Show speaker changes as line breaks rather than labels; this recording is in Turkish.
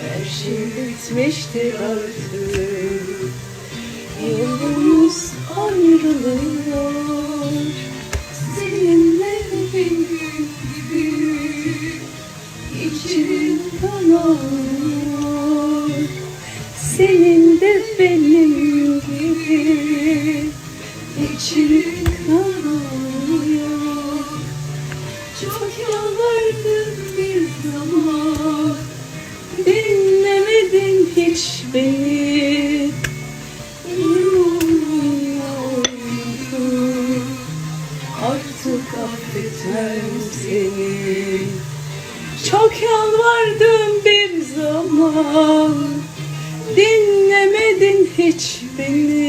Her şey bitmiştir artık. Yolumuz ayrılıyor.
Seninle benim gibi
İçim kanıyor. Senin de benim gibi İçim kanıyor.
Çok yalvardım bir zaman
Dinlemedin hiç beni. Uyumuyorum Artık affetmem seni. Çok yalvardım bir zaman. Dinlemedin hiç beni